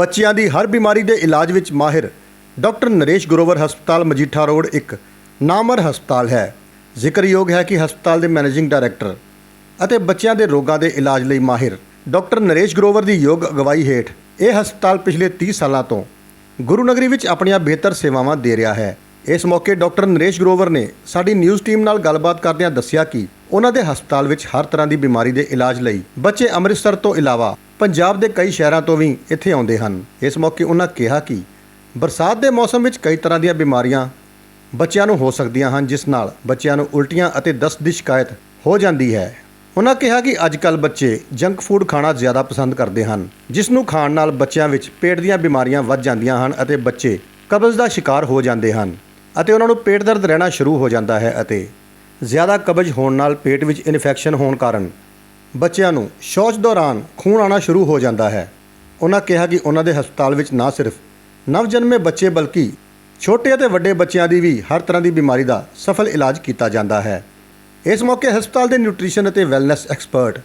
ਬੱਚਿਆਂ ਦੀ ਹਰ ਬਿਮਾਰੀ ਦੇ ਇਲਾਜ ਵਿੱਚ ਮਾਹਿਰ ਡਾਕਟਰ ਨਰੇਸ਼ ਗੁਰੋਵਰ ਹਸਪਤਾਲ ਮਜੀਠਾ ਰੋਡ ਇੱਕ ਨਾਮਰ ਹਸਪਤਾਲ ਹੈ। ਜ਼ਿਕਰਯੋਗ ਹੈ ਕਿ ਹਸਪਤਾਲ ਦੇ ਮੈਨੇਜਿੰਗ ਡਾਇਰੈਕਟਰ ਅਤੇ ਬੱਚਿਆਂ ਦੇ ਰੋਗਾਂ ਦੇ ਇਲਾਜ ਲਈ ਮਾਹਿਰ ਡਾਕਟਰ ਨਰੇਸ਼ ਗਰੋਵਰ ਦੀ ਯੋਗ ਅਗਵਾਈ ਹੇਠ ਇਹ ਹਸਪਤਾਲ ਪਿਛਲੇ 30 ਸਾਲਾਂ ਤੋਂ ਗੁਰੂ ਨਗਰੀ ਵਿੱਚ ਆਪਣੀਆਂ ਬਿਹਤਰ ਸੇਵਾਵਾਂ ਦੇ ਰਿਹਾ ਹੈ। ਇਸ ਮੌਕੇ ਡਾਕਟਰ ਨਰੇਸ਼ ਗਰੋਵਰ ਨੇ ਸਾਡੀ ਨਿਊਜ਼ ਟੀਮ ਨਾਲ ਗੱਲਬਾਤ ਕਰਦਿਆਂ ਦੱਸਿਆ ਕਿ ਉਹਨਾਂ ਦੇ ਹਸਪਤਾਲ ਵਿੱਚ ਹਰ ਤਰ੍ਹਾਂ ਦੀ ਬਿਮਾਰੀ ਦੇ ਇਲਾਜ ਲਈ ਬੱਚੇ ਅੰਮ੍ਰਿਤਸਰ ਤੋਂ ਇਲਾਵਾ ਪੰਜਾਬ ਦੇ ਕਈ ਸ਼ਹਿਰਾਂ ਤੋਂ ਵੀ ਇੱਥੇ ਆਉਂਦੇ ਹਨ। ਇਸ ਮੌਕੇ ਉਹਨਾਂ ਕਿਹਾ ਕਿ ਬਰਸਾਤ ਦੇ ਮੌਸਮ ਵਿੱਚ ਕਈ ਤਰ੍ਹਾਂ ਦੀਆਂ ਬਿਮਾਰੀਆਂ ਬੱਚਿਆਂ ਨੂੰ ਹੋ ਸਕਦੀਆਂ ਹਨ, ਜਿਸ ਨਾਲ ਬੱਚਿਆਂ ਨੂੰ ਉਲਟੀਆਂ ਅਤੇ ਦਸਤ ਦੀ ਸ਼ਿਕਾਇਤ ਹੋ ਜਾਂਦੀ ਹੈ। ਉਹਨਾਂ ਕਿਹਾ ਕਿ ਅੱਜ ਕੱਲ ਬੱਚੇ ਜੰਕ ਫੂਡ ਖਾਣਾ ਜ਼ਿਆਦਾ ਪਸੰਦ ਕਰਦੇ ਹਨ, ਜਿਸ ਨੂੰ ਖਾਣ ਨਾਲ ਬੱਚਿਆਂ ਵਿੱਚ ਪੇਟ ਦੀਆਂ ਬਿਮਾਰੀਆਂ ਵੱਧ ਜਾਂਦੀਆਂ ਹਨ ਅਤੇ ਬੱਚੇ ਕਬਜ਼ ਦਾ ਸ਼ਿਕਾਰ ਹੋ ਜਾਂਦੇ ਹਨ ਅਤੇ ਉਹਨਾਂ ਨੂੰ ਪੇਟ ਦਰਦ ਰਹਿਣਾ ਸ਼ੁਰੂ ਹੋ ਜਾਂਦਾ ਹੈ ਅਤੇ ਜ਼ਿਆਦਾ ਕਬਜ਼ ਹੋਣ ਨਾਲ ਪੇਟ ਵਿੱਚ ਇਨਫੈਕਸ਼ਨ ਹੋਣ ਕਾਰਨ ਬੱਚਿਆਂ ਨੂੰ ਸ਼ੌਚ ਦੌਰਾਨ ਖੂਨ ਆਉਣਾ ਸ਼ੁਰੂ ਹੋ ਜਾਂਦਾ ਹੈ। ਉਹਨਾਂ ਕਿਹਾ ਕਿ ਉਹਨਾਂ ਦੇ ਹਸਪਤਾਲ ਵਿੱਚ ਨਾ ਸਿਰਫ ਨਵਜਨਮੇ ਬੱਚੇ ਬਲਕਿ ਛੋਟੇ ਅਤੇ ਵੱਡੇ ਬੱਚਿਆਂ ਦੀ ਵੀ ਹਰ ਤਰ੍ਹਾਂ ਦੀ ਬਿਮਾਰੀ ਦਾ ਸਫਲ ਇਲਾਜ ਕੀਤਾ ਜਾਂਦਾ ਹੈ। ਇਸ ਮੌਕੇ ਹਸਪਤਾਲ ਦੇ ਨਿਊਟ੍ਰੀਸ਼ਨ ਅਤੇ wellness expert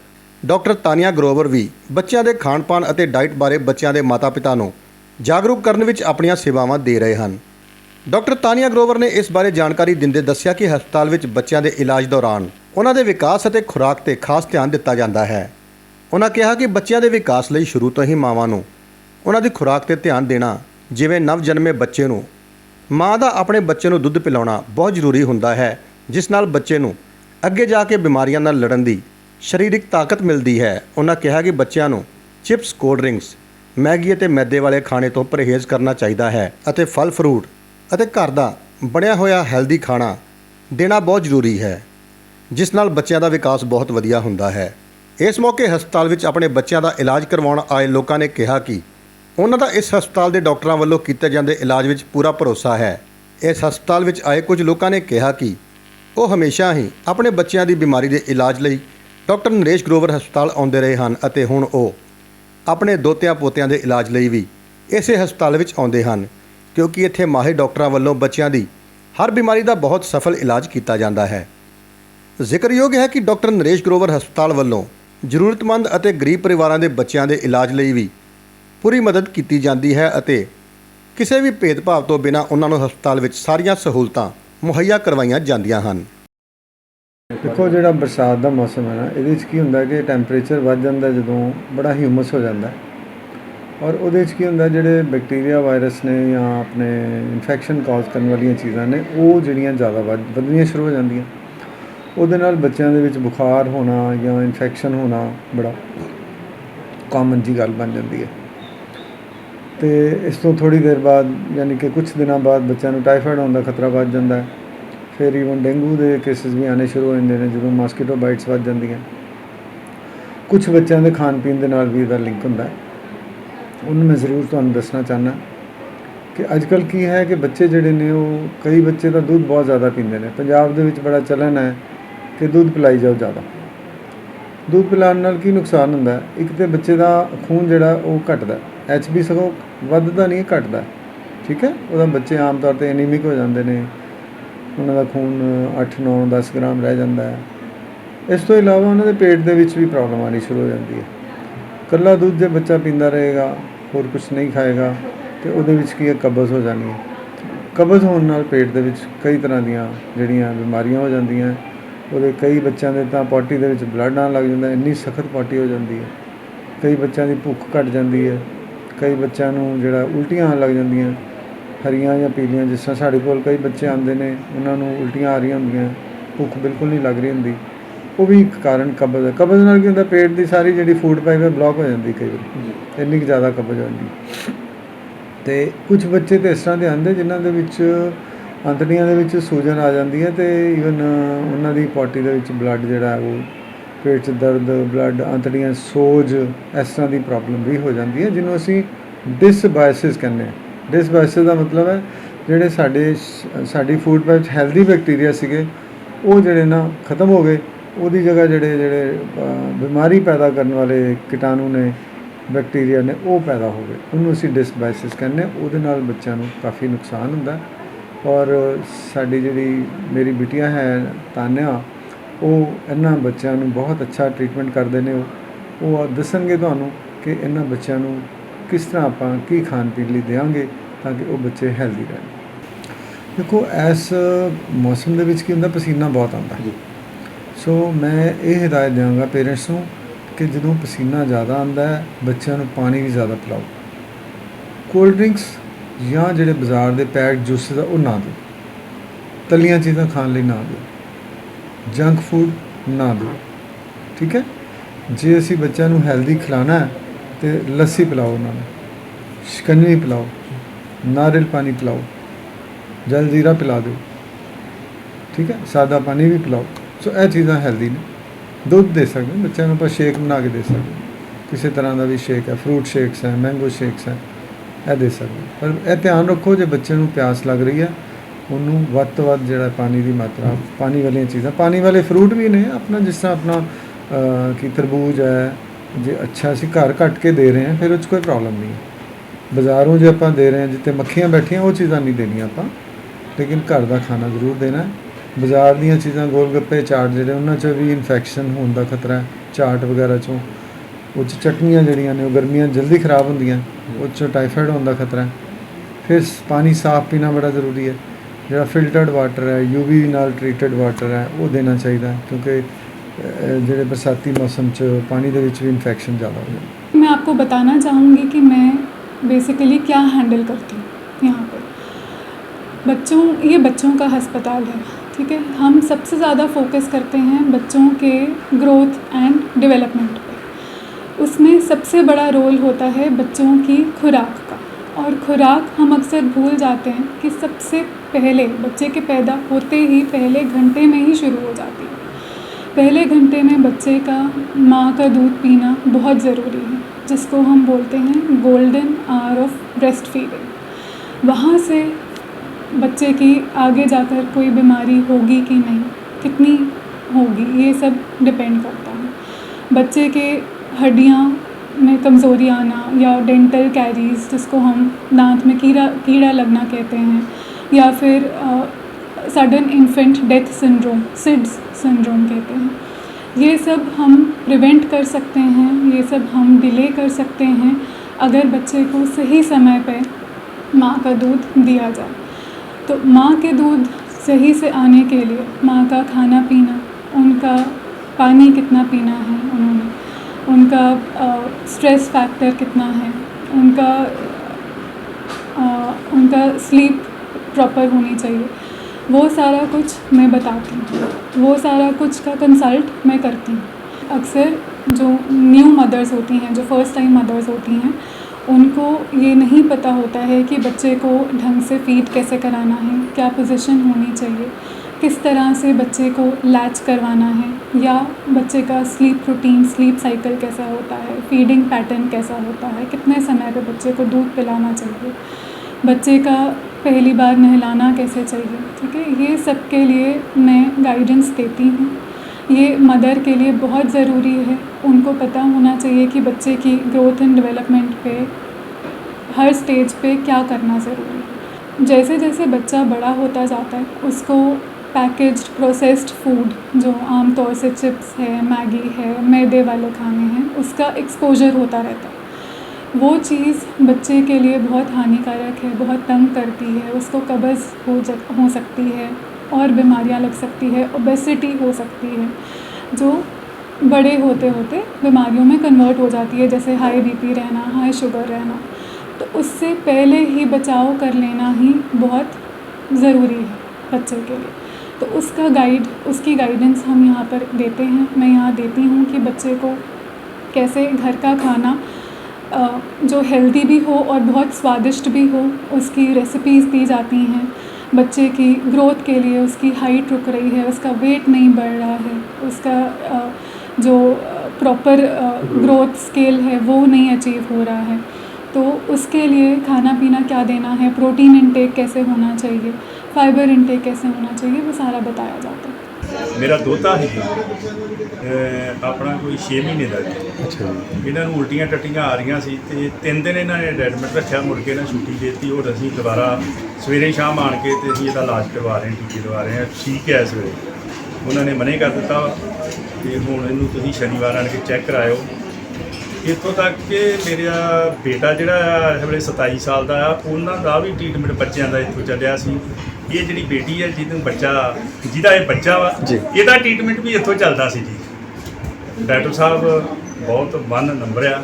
doctor Tania Grover ਵੀ ਬੱਚਿਆਂ ਦੇ ਖਾਣ-ਪਾਨ ਅਤੇ ਡਾਈਟ ਬਾਰੇ ਬੱਚਿਆਂ ਦੇ ਮਾਤਾ-ਪਿਤਾ ਨੂੰ ਜਾਗਰੂਕ ਕਰਨ ਵਿੱਚ ਆਪਣੀਆਂ ਸੇਵਾਵਾਂ ਦੇ ਰਹੇ ਹਨ। ਡਾਕਟਰ ਤਾਨੀਆ ਗਰੋਵਰ ਨੇ ਇਸ ਬਾਰੇ ਜਾਣਕਾਰੀ ਦਿੰਦੇ ਦੱਸਿਆ ਕਿ ਹਸਪਤਾਲ ਵਿੱਚ ਬੱਚਿਆਂ ਦੇ ਇਲਾਜ ਦੌਰਾਨ ਉਹਨਾਂ ਦੇ ਵਿਕਾਸ ਅਤੇ ਖੁਰਾਕ ਤੇ ਖਾਸ ਧਿਆਨ ਦਿੱਤਾ ਜਾਂਦਾ ਹੈ। ਉਹਨਾਂ ਕਿਹਾ ਕਿ ਬੱਚਿਆਂ ਦੇ ਵਿਕਾਸ ਲਈ ਸ਼ੁਰੂ ਤੋਂ ਹੀ ਮਾਵਾਂ ਨੂੰ ਉਹਨਾਂ ਦੀ ਖੁਰਾਕ ਤੇ ਧਿਆਨ ਦੇਣਾ, ਜਿਵੇਂ ਨਵ ਜਨਮੇ ਬੱਚੇ ਨੂੰ, ਮਾਂ ਦਾ ਆਪਣੇ ਬੱਚੇ ਨੂੰ ਦੁੱਧ ਪਿਲਾਉਣਾ ਬਹੁਤ ਜ਼ਰੂਰੀ ਹੁੰਦਾ ਹੈ, ਜਿਸ ਨਾਲ ਬੱਚੇ ਨੂੰ ਅੱਗੇ ਜਾ ਕੇ ਬਿਮਾਰੀਆਂ ਨਾਲ ਲੜਨ ਦੀ ਸਰੀਰਕ ਤਾਕਤ ਮਿਲਦੀ ਹੈ। ਉਹਨਾਂ ਕਿਹਾ ਕਿ ਬੱਚਿਆਂ ਨੂੰ ਚਿਪਸ, ਕੋਲਡ ਡਰਿੰਕਸ, ਮੈਗੀ ਅਤੇ ਮੈਦੇ ਵਾਲੇ ਖਾਣੇ ਤੋਂ ਪਰਹੇਜ਼ ਕਰਨਾ ਚਾਹੀਦਾ ਹੈ ਅਤੇ ਫਲ ਫਰੂਟ ਅਤੇ ਘਰ ਦਾ ਬਣਿਆ ਹੋਇਆ ਹੈਲਦੀ ਖਾਣਾ ਦੇਣਾ ਬਹੁਤ ਜ਼ਰੂਰੀ ਹੈ। ਜਿਸ ਨਾਲ ਬੱਚਿਆਂ ਦਾ ਵਿਕਾਸ ਬਹੁਤ ਵਧੀਆ ਹੁੰਦਾ ਹੈ। ਇਸ ਮੌਕੇ ਹਸਪਤਾਲ ਵਿੱਚ ਆਪਣੇ ਬੱਚਿਆਂ ਦਾ ਇਲਾਜ ਕਰਵਾਉਣ ਆਏ ਲੋਕਾਂ ਨੇ ਕਿਹਾ ਕਿ ਉਹਨਾਂ ਦਾ ਇਸ ਹਸਪਤਾਲ ਦੇ ਡਾਕਟਰਾਂ ਵੱਲੋਂ ਕੀਤੇ ਜਾਂਦੇ ਇਲਾਜ ਵਿੱਚ ਪੂਰਾ ਭਰੋਸਾ ਹੈ। ਇਸ ਹਸਪਤਾਲ ਵਿੱਚ ਆਏ ਕੁਝ ਲੋਕਾਂ ਨੇ ਕਿਹਾ ਕਿ ਉਹ ਹਮੇਸ਼ਾ ਹੀ ਆਪਣੇ ਬੱਚਿਆਂ ਦੀ ਬਿਮਾਰੀ ਦੇ ਇਲਾਜ ਲਈ ਡਾਕਟਰ ਨਰੇਸ਼ ਗਰੋਵਰ ਹਸਪਤਾਲ ਆਉਂਦੇ ਰਹੇ ਹਨ ਅਤੇ ਹੁਣ ਉਹ ਆਪਣੇ ਦੋਤਿਆਂ ਪੋਤਿਆਂ ਦੇ ਇਲਾਜ ਲਈ ਵੀ ਇਸੇ ਹਸਪਤਾਲ ਵਿੱਚ ਆਉਂਦੇ ਹਨ, ਕਿਉਂਕਿ ਇੱਥੇ ਮਾਹਿਰ ਡਾਕਟਰਾਂ ਵੱਲੋਂ ਬੱਚਿਆਂ ਦੀ ਹਰ ਬਿਮਾਰੀ ਦਾ ਬਹੁਤ ਸਫਲ ਇਲਾਜ ਕੀਤਾ ਜਾਂਦਾ ਹੈ। ਜ਼ਿਕਰਯੋਗ ਹੈ ਕਿ ਡਾਕਟਰ ਨਰੇਸ਼ ਗਰੋਵਰ ਹਸਪਤਾਲ ਵੱਲੋਂ ਜ਼ਰੂਰਤਮੰਦ ਅਤੇ ਗਰੀਬ ਪਰਿਵਾਰਾਂ ਦੇ ਬੱਚਿਆਂ ਦੇ ਇਲਾਜ ਲਈ ਵੀ ਪੂਰੀ ਮਦਦ ਕੀਤੀ ਜਾਂਦੀ ਹੈ ਅਤੇ ਕਿਸੇ ਵੀ ਭੇਦਭਾਵ ਤੋਂ ਬਿਨਾਂ ਉਹਨਾਂ ਨੂੰ ਹਸਪਤਾਲ ਵਿੱਚ ਸਾਰੀਆਂ ਸਹੂਲਤਾਂ ਮੁਹੱਈਆ ਕਰਵਾਈਆਂ ਜਾਂਦੀਆਂ ਹਨ। ਦੇਖੋ, ਜਿਹੜਾ ਬਰਸਾਤ ਦਾ ਮੌਸਮ ਹੈ ਨਾ, ਇਹਦੇ ਵਿੱਚ ਕੀ ਹੁੰਦਾ ਕਿ ਟੈਂਪਰੇਚਰ ਵੱਧ ਜਾਂਦਾ ਜਦੋਂ ਬੜਾ ਹਿਊਮਸ ਹੋ ਜਾਂਦਾ ਔਰ ਉਹਦੇ ਵਿੱਚ ਕੀ ਹੁੰਦਾ, ਜਿਹੜੇ ਬੈਕਟੀਰੀਆ, ਵਾਇਰਸ ਨੇ ਜਾਂ ਆਪਣੇ ਇਨਫੈਕਸ਼ਨ ਕਾਜ਼ ਕਰਨ ਵਾਲੀਆਂ ਚੀਜ਼ਾਂ ਨੇ, ਉਹ ਜਿਹੜੀਆਂ ਜ਼ਿਆਦਾ ਵੱਧ ਵਧਣੀਆਂ ਸ਼ੁਰੂ ਹੋ ਜਾਂਦੀਆਂ। ਉਹਦੇ ਨਾਲ ਬੱਚਿਆਂ ਦੇ ਵਿੱਚ ਬੁਖਾਰ ਹੋਣਾ ਜਾਂ ਇਨਫੈਕਸ਼ਨ ਹੋਣਾ ਬੜਾ ਕਾਮਨ ਜੀ ਗੱਲ ਬਣ ਜਾਂਦੀ ਹੈ। ਤੇ ਇਸ ਤੋਂ ਥੋੜੀ ਦੇਰ ਬਾਅਦ ਯਾਨੀ ਕਿ ਕੁਝ ਦਿਨਾਂ ਬਾਅਦ ਬੱਚਿਆਂ ਨੂੰ ਟਾਈਫਾਇਡ ਹੋਣ ਦਾ ਖਤਰਾ ਵੱਧ ਜਾਂਦਾ ਹੈ। ਫਿਰ ਈਵਨ ਡੇਂਗੂ ਦੇ ਕੇਸਿਸ ਵੀ ਆਨੇ ਸ਼ੁਰੂ ਹੋ ਜਾਂਦੇ ਨੇ ਜਦੋਂ ਮਾਸਕੀਟੋ ਬਾਈਟਸ ਵੱਧ ਜਾਂਦੀਆਂ। ਕੁਝ ਬੱਚਿਆਂ ਦੇ ਖਾਣ ਪੀਣ ਦੇ ਨਾਲ ਵੀ ਇਹਦਾ ਲਿੰਕ ਹੁੰਦਾ ਹੈ। ਉਹਨੂੰ ਮੈਂ ਜ਼ਰੂਰ ਤੁਹਾਨੂੰ ਦੱਸਣਾ ਚਾਹਨਾ ਕਿ ਅੱਜ ਕੱਲ ਕੀ ਹੈ ਕਿ ਬੱਚੇ ਜਿਹੜੇ ਨੇ ਉਹ ਕਈ ਬੱਚੇ ਤਾਂ ਦੁੱਧ ਬਹੁਤ ਜ਼ਿਆਦਾ ਪੀਂਦੇ ਨੇ। ਪੰਜਾਬ ਦੇ ਵਿੱਚ ਬੜਾ ਚਲਨ ਹੈ ਕਿ ਦੁੱਧ ਪਿਲਾਈ ਜਾਓ ਜ਼ਿਆਦਾ। ਦੁੱਧ ਪਿਲਾਉਣ ਨਾਲ ਕੀ ਨੁਕਸਾਨ ਹੁੰਦਾ ਇੱਕ ਤੇ ਬੱਚੇ ਦਾ ਖੂਨ ਜਿਹੜਾ ਉਹ ਘਟਦਾ ਐਚਬੀ ਸਗੋਂ ਵੱਧਦਾ ਨਹੀਂ, ਘਟਦਾ ਠੀਕ ਹੈ? ਉਹਦਾ ਬੱਚੇ ਆਮ ਤੌਰ ਤੇ ਐਨੀਮਿਕ ਹੋ ਜਾਂਦੇ ਨੇ। ਉਹਨਾਂ ਦਾ ਖੂਨ 8 9 10 ਗ੍ਰਾਮ ਰਹਿ ਜਾਂਦਾ ਹੈ। ਇਸ ਤੋਂ ਇਲਾਵਾ ਉਹਨਾਂ ਦੇ ਪੇਟ ਦੇ ਵਿੱਚ ਵੀ ਪ੍ਰੋਬਲਮ ਆਣੀ ਸ਼ੁਰੂ ਹੋ ਜਾਂਦੀ ਹੈ। ਕੱਲਾ ਦੁੱਧ ਜੇ ਬੱਚਾ ਪੀਂਦਾ ਰਹੇਗਾ, ਹੋਰ ਕੁਝ ਨਹੀਂ ਖਾਏਗਾ, ਤੇ ਉਹਦੇ ਵਿੱਚ ਕੀ ਹੈ? ਕਬਜ਼ ਹੋ ਜਾਣੀ ਹੈ। ਕਬਜ਼ ਹੋਣ ਨਾਲ ਪੇਟ ਦੇ ਵਿੱਚ ਕਈ ਤਰ੍ਹਾਂ ਦੀਆਂ ਜਿਹੜੀਆਂ ਬਿਮਾਰੀਆਂ ਹੋ ਜਾਂਦੀਆਂ ਉਹਦੇ ਕਈ ਬੱਚਿਆਂ ਦੇ ਤਾਂ ਪੋਟੀ ਦੇ ਵਿੱਚ ਬਲੱਡ ਆਉਣ ਲੱਗ ਜਾਂਦਾ ਇੰਨੀ ਸਖਤ ਪੋਟੀ ਹੋ ਜਾਂਦੀ ਹੈ। ਕਈ ਬੱਚਿਆਂ ਦੀ ਭੁੱਖ ਘਟ ਜਾਂਦੀ ਹੈ ਕਈ ਬੱਚਿਆਂ ਨੂੰ ਜਿਹੜਾ ਉਲਟੀਆਂ ਆਉਣ ਲੱਗ ਜਾਂਦੀਆਂ ਹਰੀਆਂ ਜਾਂ ਪੀਲੀਆਂ ਜਿਸ ਤਰ੍ਹਾਂ ਸਾਡੇ ਕੋਲ ਕਈ ਬੱਚੇ ਆਉਂਦੇ ਨੇ ਉਹਨਾਂ ਨੂੰ ਉਲਟੀਆਂ ਆ ਰਹੀਆਂ ਹੁੰਦੀਆਂ ਭੁੱਖ ਬਿਲਕੁਲ ਨਹੀਂ ਲੱਗ ਰਹੀ ਹੁੰਦੀ। ਉਹ ਵੀ ਇੱਕ ਕਾਰਨ ਕਬਜ਼ ਹੈ। ਕਬਜ਼ ਨਾਲ ਕੀ ਹੁੰਦਾ ਪੇਟ ਦੀ ਸਾਰੀ ਜਿਹੜੀ ਫੂਡ ਪਾਈਪ ਹੈ ਬਲੌਕ ਹੋ ਜਾਂਦੀ ਕਈ ਵਾਰ। ਇੰਨੀ ਕੁ ਜ਼ਿਆਦਾ ਕਬਜ਼ ਹੋ ਜਾਂਦੀ। ਤੇ ਕੁਝ ਬੱਚੇ ਤੇ ਇਸ ਤਰ੍ਹਾਂ ਦੇ ਆਉਂਦੇ ਜਿਨ੍ਹਾਂ ਦੇ ਵਿੱਚ ਅੰਤੜੀਆਂ ਦੇ ਵਿੱਚ ਸੂਜਨ ਆ ਜਾਂਦੀ ਹੈ ਤੇ ਈਵਨ ਉਹਨਾਂ ਦੀ ਪੋਟੀ ਦੇ ਵਿੱਚ ਬਲੱਡ ਜਿਹੜਾ ਉਹ ਪੇਟ 'ਚ ਦਰਦ ਬਲੱਡ ਅੰਤੜੀਆਂ, ਸੋਜ, ਇਸ ਤਰ੍ਹਾਂ ਦੀ ਪ੍ਰੋਬਲਮ ਵੀ ਹੋ ਜਾਂਦੀ ਹੈ, ਜਿਹਨੂੰ ਅਸੀਂ ਡਿਸਬਾਇਸਿਸ ਕਹਿੰਦੇ ਹਾਂ। ਡਿਸਬਾਇਸਿਸ ਦਾ ਮਤਲਬ ਹੈ ਜਿਹੜੇ ਸਾਡੇ ਸਾਡੀ ਫੂਡ ਪਾਈਪ 'ਚ ਹੈਲਦੀ ਬੈਕਟੀਰੀਆ ਸੀਗੇ, ਉਹ ਜਿਹੜੇ ਨਾ ਖਤਮ ਹੋ ਗਏ, ਉਹਦੀ ਜਗ੍ਹਾ ਜਿਹੜੇ ਜਿਹੜੇ ਬਿਮਾਰੀ ਪੈਦਾ ਕਰਨ ਵਾਲੇ ਕੀਟਾਣੂ ਨੇ ਬੈਕਟੀਰੀਆ ਨੇ, ਉਹ ਪੈਦਾ ਹੋ ਗਏ। ਉਹਨੂੰ ਅਸੀਂ ਡਿਸਬਾਇਸਿਸ ਕਹਿੰਦੇ ਹਾਂ, ਉਹਦੇ ਨਾਲ ਬੱਚਿਆਂ ਨੂੰ ਕਾਫੀ ਨੁਕਸਾਨ ਹੁੰਦਾ ਔਰ ਸਾਡੀ ਜਿਹੜੀ ਮੇਰੀ ਬਿਟੀਆ ਹੈ ਤਾਨਿਆ ਉਹ ਇਹਨਾਂ ਬੱਚਿਆਂ ਨੂੰ ਬਹੁਤ ਅੱਛਾ ਟ੍ਰੀਟਮੈਂਟ ਕਰਦੇ ਨੇ। ਉਹ ਉਹ ਦੱਸਣਗੇ ਤੁਹਾਨੂੰ ਕਿ ਇਹਨਾਂ ਬੱਚਿਆਂ ਨੂੰ ਕਿਸ ਤਰ੍ਹਾਂ ਆਪਾਂ ਕੀ ਖਾਣ ਪੀਣ ਲਈ ਦੇਵਾਂਗੇ ਤਾਂ ਕਿ ਉਹ ਬੱਚੇ ਹੈਲਦੀ ਰਹਿਣ। ਦੇਖੋ ਇਸ ਮੌਸਮ ਦੇ ਵਿੱਚ ਕੀ ਹੁੰਦਾ ਪਸੀਨਾ ਬਹੁਤ ਆਉਂਦਾ। ਜੀ। ਸੋ ਮੈਂ ਇਹ ਹਦਾਇਤ ਦਿਆਂਗਾ ਪੇਰੈਂਟਸ ਨੂੰ ਕਿ ਜਦੋਂ ਪਸੀਨਾ ਜ਼ਿਆਦਾ ਆਉਂਦਾ ਹੈ ਬੱਚਿਆਂ ਨੂੰ ਪਾਣੀ ਵੀ ਜ਼ਿਆਦਾ ਪਿਲਾਓ। ਕੋਲਡ ਡਰਿੰਕਸ ਜਾਂ ਜਿਹੜੇ ਬਾਜ਼ਾਰ ਦੇ ਪੈਕਡ ਜੂਸ ਦਾ ਉਹ ਨਾ ਦਿਓ। ਤਲੀਆਂ ਚੀਜ਼ਾਂ ਖਾਣ ਲਈ ਨਾ ਦਿਓ। ਜੰਕ ਫੂਡ ਨਾ ਦਿਓ। ਠੀਕ ਹੈ? ਜੇ ਅਸੀਂ ਬੱਚਿਆਂ ਨੂੰ ਹੈਲਦੀ ਖਿਲਾਣਾ ਹੈ, ਤੇ ਲੱਸੀ ਪਿਲਾਓ ਉਹਨਾਂ ਨੂੰ। ਸ਼ਿਕੰਜਵੀ ਪਿਲਾਓ। ਨਾਰੀਅਲ ਪਾਣੀ ਪਿਲਾਓ। ਜਲ ਜ਼ੀਰਾ ਪਿਲਾ ਦਿਓ। ਠੀਕ ਹੈ? ਸਾਦਾ ਪਾਣੀ ਵੀ ਪਿਲਾਓ। ਸੋ ਇਹ ਚੀਜ਼ਾਂ ਹੈਲਦੀ ਨੇ। ਦੁੱਧ ਦੇ ਸਕਦੇ ਬੱਚਿਆਂ ਨੂੰ ਆਪਾਂ ਸ਼ੇਕ ਬਣਾ ਕੇ ਦੇ ਸਕਦੇ ਕਿਸੇ ਤਰ੍ਹਾਂ ਦਾ ਵੀ ਸ਼ੇਕ ਹੈ। ਫਰੂਟ ਸ਼ੇਕਸ ਹੈ, ਮੈਂਗੋ ਸ਼ੇਕਸ ਹੈ। ਇਹ ਦੇ ਸਕਦੇ। ਪਰ ਇਹ ਧਿਆਨ ਰੱਖੋ ਜੇ ਬੱਚੇ ਨੂੰ ਪਿਆਸ ਲੱਗ ਰਹੀ ਹੈ ਉਹਨੂੰ ਵੱਧ ਤੋਂ ਵੱਧ ਜਿਹੜਾ ਪਾਣੀ ਦੀ ਮਾਤਰਾ ਪਾਣੀ ਵਾਲੀਆਂ ਚੀਜ਼ਾਂ ਪਾਣੀ ਵਾਲੇ ਫਰੂਟ ਵੀ ਨੇ ਆਪਣਾ ਜਿਸ ਤਰ੍ਹਾਂ ਆਪਣਾ ਅਹ, ਕੀ ਤਰਬੂਜ ਹੈ ਜੇ ਅੱਛਾ ਅਸੀਂ ਘਰ ਕੱਟ ਕੇ ਦੇ ਰਹੇ ਹਾਂ ਫਿਰ ਉਹ 'ਚ ਕੋਈ ਪ੍ਰੋਬਲਮ ਨਹੀਂ। ਬਾਜ਼ਾਰੋਂ ਜੇ ਆਪਾਂ ਦੇ ਰਹੇ ਹਾਂ ਜਿੱਥੇ ਮੱਖੀਆਂ ਬੈਠੀਆਂ ਉਹ ਚੀਜ਼ਾਂ ਨਹੀਂ ਦੇਣੀਆਂ ਆਪਾਂ। ਲੇਕਿਨ ਘਰ ਦਾ ਖਾਣਾ ਜ਼ਰੂਰ ਦੇਣਾ ਬਾਜ਼ਾਰ ਦੀਆਂ ਚੀਜ਼ਾਂ ਗੋਲ ਗੱਪੇ ਚਾਟ ਜਿਹੜੇ ਉਹਨਾਂ 'ਚ ਵੀ ਇਨਫੈਕਸ਼ਨ ਹੋਣ ਦਾ ਖਤਰਾ ਹੈ ਚਾਟ ਵਗੈਰਾ 'ਚੋਂ। ਉਹ 'ਚ ਚਟਨੀਆਂ ਜਿਹੜੀਆਂ ਨੇ ਉਹ ਗਰਮੀਆਂ 'ਚ ਜਲਦੀ ਖਰਾਬ ਹੁੰਦੀਆਂ ਉਹ 'ਚੋਂ ਟਾਈਫਾਇਡ ਹੋਣ ਦਾ ਖਤਰਾ ਹੈ ਫਿਰ ਸ- ਪਾਣੀ ਸਾਫ਼ ਪੀਣਾ ਬੜਾ ਜ਼ਰੂਰੀ ਹੈ ਜਿਹੜਾ ਫਿਲਟਰਡ ਵਾਟਰ ਹੈ ਯੂਵੀ ਨਾਲ ਟ੍ਰੀਟਡ ਵਾਟਰ ਹੈ ਉਹ ਦੇਣਾ ਚਾਹੀਦਾ ਹੈ ਕਿਉਂਕਿ ਅਹ, ਜਿਹੜੇ ਬਰਸਾਤੀ ਮੌਸਮ 'ਚ ਪਾਣੀ ਦੇ ਵਿੱਚ ਵੀ ਇਨਫੈਕਸ਼ਨ ਜ਼ਿਆਦਾ ਹੋ ਜਾਂਦਾ मैं आपको बताना चाहूँगी कि मैं बेसिकली क्या हैंडल करती हूँ यहाँ पर बच्चों ये बच्चों का अस्पताल है ठीक है हम सबसे ज़्यादा फोकस करते हैं बच्चों के ग्रोथ एंड डेवलपमेंट पे उसमें सबसे बड़ा रोल होता है बच्चों की खुराक का। और खुराक हम अक्सर भूल जाते हैं कि सबसे पहले बच्चे के पैदा होते ही पहले घंटे में ही शुरू हो जाती है। पहले घंटे में बच्चे का, माँ का दूध पीना बहुत ज़रूरी है, जिसको हम बोलते हैं golden hour of breast feeding वहाँ से बच्चे की आगे जाकर कोई बीमारी होगी कि नहीं, कितनी होगी, ये सब डिपेंड करता है। बच्चे के हड्डियाँ में कमज़ोरी आना या डेंटल कैरीज जिसको हम दांत में कीड़ा कीड़ा लगना कहते हैं या फिर sudden infant death syndrome SIDS syndrome कहते हैं। ये सब हम प्रिवेंट कर सकते हैं, ये सब हम डिले कर सकते हैं अगर बच्चे को सही समय पे माँ का दूध दिया जाए। तो माँ के दूध सही से आने के लिए माँ का खाना पीना, उनका पानी कितना पीना है उन्होंने। उनका स्ट्रेस फैक्टर कितना है? उनका अ, उनका स्लीप प्रॉपर होनी चाहिए। वो सारा कुछ मैं बताती हूँ। वो सारा कुछ का कंसल्ट मैं करती हूँ। अक्सर जो न्यू मदर्स होती हैं जो फ़र्स्ट टाइम मदर्स होती हैं उनको ये नहीं पता होता है कि बच्चे को ढंग से फ़ीड कैसे कराना है क्या पोजीशन होनी चाहिए। किस तरह से बच्चे को लैच करवाना है, या बच्चे का स्लीप रूटीन, स्लीप साइकिल कैसा होता है, फीडिंग पैटर्न कैसा होता है, कितने समय पे बच्चे को दूध पिलाना चाहिए, बच्चे का पहली बार नहलाना कैसे चाहिए, ठीक है? ये सब के लिए मैं गाइडेंस देती हूँ। ये मदर के लिए बहुत ज़रूरी है। उनको पता होना चाहिए कि बच्चे की ग्रोथ एंड डेवलपमेंट पे, हर स्टेज पे क्या करना ज़रूरी है। जैसे जैसे बच्चा बड़ा होता जाता है, उसको पैकेज्ड प्रोसेस्ड फ़ूड जो आम तौर से चिप्स है, मैगी है, मैदे वाले खाने हैं, उसका एक्सपोजर होता रहता है। वो चीज़ बच्चे के लिए बहुत हानिकारक है, बहुत तंग करती है, उसको कब्ज़ हो हो सकती है, और बीमारियाँ लग सकती है ओबेसिटी हो सकती है, जो बड़े होते होते बीमारियों में कन्वर्ट हो जाती है, जैसे हाई बीपी रहना हाई शुगर रहना। तो उससे पहले ही बचाव कर लेना ही बहुत ज़रूरी है बच्चे के लिए। तो उसका गाइड उसकी गाइडेंस हम यहाँ पर देते हैं। मैं यहाँ देती हूँ कि बच्चे को कैसे घर का खाना जो हेल्दी भी हो और बहुत स्वादिष्ट भी हो, उसकी रेसिपीज़ दी जाती हैं। बच्चे की ग्रोथ के लिए उसकी हाइट रुक रही है, उसका वेट नहीं बढ़ रहा है, उसका जो प्रॉपर ग्रोथ स्केल है, वो नहीं अचीव हो रहा है। तो उसके लिए खाना पीना क्या देना है? प्रोटीन इनटेक कैसे होना चाहिए? फाइबर इंटेक कैसे होना चाहिए वो सारा बताया जाता है ਮੇਰਾ ਦੋਤਾ ਹੈ ਅਹ ਆਪਣਾ ਕੋਈ 6 ਮਹੀਨੇ ਦਾ ਜੀ ਅੱਛਾ ਜੀ ਇਹਨਾਂ ਨੂੰ ਉਲਟੀਆਂ ਟੱਟੀਆਂ ਆ ਰਹੀਆਂ ਸੀ ਤੇ ਤਿੰਨ ਦਿਨ ਇਹਨਾਂ ਨੇ ਐਡਮਿਟ ਰੱਖਿਆ ਮੁੜ ਕੇ ਇਹਨਾਂ ਛੁੱਟੀ ਦੇ ਦਿੱਤੀ ਔਰ ਅਸੀਂ ਦੁਬਾਰਾ ਸਵੇਰੇ ਸ਼ਾਮ ਆਣ ਕੇ ਤੇ ਅਸੀਂ ਇਹਦਾ ਇਲਾਜ ਕਰਵਾ ਰਹੇ ਹਾਂ ਟੀਕੇ ਲਵਾ ਰਹੇ ਹਾਂ ਠੀਕ ਹੈ ਇਸ ਵੇਲੇ ਉਹਨਾਂ ਨੇ ਮਨੇ ਕਰ ਦਿੱਤਾ ਵਾ ਤੇ ਹੁਣ ਇਹਨੂੰ ਤੁਸੀਂ ਸ਼ਨੀਵਾਰ ਆਣ ਕੇ ਚੈੱਕ ਕਰਾਇਓ ਇੱਥੋਂ ਤੱਕ ਕਿ ਮੇਰਾ ਬੇਟਾ ਜਿਹੜਾ ਆ ਇਸ ਵੇਲੇ 27 ਸਾਲ ਦਾ ਆ ਉਹਨਾਂ ਦਾ ਵੀ ਟ੍ਰੀਟਮੈਂਟ ਬੱਚਿਆਂ ਦਾ ਇੱਥੋਂ ਚੱਲਿਆ ਸੀ ਇਹ ਜਿਹੜੀ ਬੇਟੀ ਹੈ ਜਿਹਨੂੰ ਬੱਚਾ ਜਿਹਦਾ ਇਹ ਬੱਚਾ ਵਾ ਜੀ। ਇਹਦਾ ਟ੍ਰੀਟਮੈਂਟ ਵੀ ਇੱਥੋਂ ਚੱਲਦਾ ਸੀ ਜੀ। ਡਾਕਟਰ ਸਾਹਿਬ ਬਹੁਤ ਵਨ ਨੰਬਰ ਆ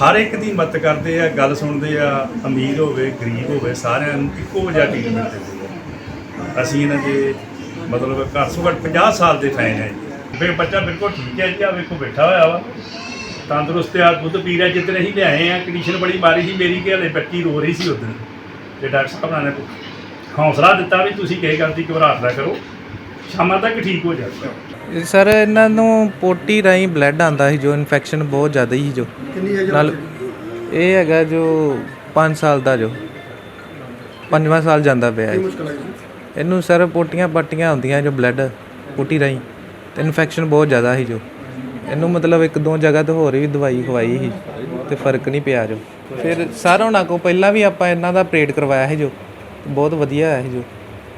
ਹਰ ਇੱਕ ਦੀ ਮਦਦ ਕਰਦੇ ਆ ਗੱਲ ਸੁਣਦੇ ਆ ਅਮੀਰ ਹੋਵੇ ਗਰੀਬ ਹੋਵੇ ਸਾਰਿਆਂ ਨੂੰ ਇੱਕੋ ਜਿਹਾ ਟ੍ਰੀਟਮੈਂਟ ਦਿੰਦੇ ਆ। ਅਸੀਂ ਇਹਨਾਂ ਦੇ ਮਤਲਬ ਘੱਟ ਤੋਂ ਘੱਟ 50 ਸਾਲ ਦੇ ਫੈਨ ਹੈ ਜੀ। ਵੇ ਬੱਚਾ ਬਿਲਕੁਲ ਠੀਕ ਹੈ ਜੀ ਆ ਵੇਖੋ ਬੈਠਾ ਹੋਇਆ ਵਾ। ਤੰਦਰੁਸਤ ਆ ਦੁੱਧ ਪੀ ਰਿਹਾ ਜਿੱਦਣ ਅਸੀਂ ਲਿਆਏ ਆ ਕੰਡੀਸ਼ਨ ਬੜੀ ਮਾਰੀ ਸੀ ਮੇਰੀ ਕਿ ਹਲੇ ਬੱਚੀ ਰੋ ਰਹੀ ਸੀ ਉਦੋਂ। ਤੇ ਡਾਕਟਰ ਸਾਹਿਬ ਨੇ ਹੌਸਲਾ ਦਿੱਤਾ ਵੀ ਤੁਸੀਂ ਕਿਸੇ ਗੱਲ ਦੀ ਘਬਰਾਹਟ ਨਾ ਕਰੋ। ਸ਼ਾਮਾਂ ਤੱਕ ਠੀਕ ਹੋ ਜਾਊਗਾ। ਸਰ ਇਹਨਾਂ ਨੂੰ ਪੋਟੀ ਰਾਹੀਂ ਬਲੱਡ ਆਂਦਾ ਸੀ ਜੋ ਇਨਫੈਕਸ਼ਨ ਬਹੁਤ ਜ਼ਿਆਦਾ ਸੀ ਜੋ। ਕਿੰਨੀ ਨਾਲ ਇਹ ਹੈਗਾ ਜੋ 5 ਸਾਲ ਦਾ ਜੋ। ਪੰਜਵਾਂ ਸਾਲ ਜਾਂਦਾ ਪਿਆ ਹੈ ਮੁਸ਼ਕਲ ਆਈ ਸੀ ਇਹਨੂੰ ਸਰ ਪੋਟੀਆਂ ਪੱਟੀਆਂ ਹੁੰਦੀਆਂ ਜੋ ਬਲੱਡ ਪੋਟੀ ਰਾਹੀਂ। ਤੇ ਇਨਫੈਕਸ਼ਨ ਬਹੁਤ ਜ਼ਿਆਦਾ ਸੀ ਜੋ। ਇਹਨੂੰ ਮਤਲਬ ਇੱਕ ਦੋ ਜਗ੍ਹਾ ਤੇ ਹੋਰ ਵੀ ਦਵਾਈ ਖਵਾਈ ਸੀ ਤੇ ਫ਼ਰਕ ਨਹੀਂ ਪਿਆ ਜੋ। ਫਿਰ ਸਰ ਉਹਨਾਂ ਕੋ ਪਹਿਲਾਂ ਵੀ ਆਪਾਂ ਇਹਨਾਂ ਦਾ ਆਪਰੇਟ ਕਰਵਾਇਆ ਸੀ ਜੋ। ਬਹੁਤ ਵਧੀਆ ਆਇਆ ਜੋ।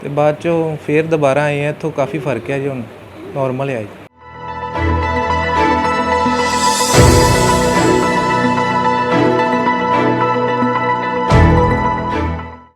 ਅਤੇ ਬਾਅਦ ਚੋਂ ਫਿਰ ਦੁਬਾਰਾ ਆਏ ਹਾਂ ਇੱਥੋਂ ਕਾਫੀ ਫ਼ਰਕ ਹੈ ਜੀ ਹੁਣ ਨੋਰਮਲ ਆ ਜੀ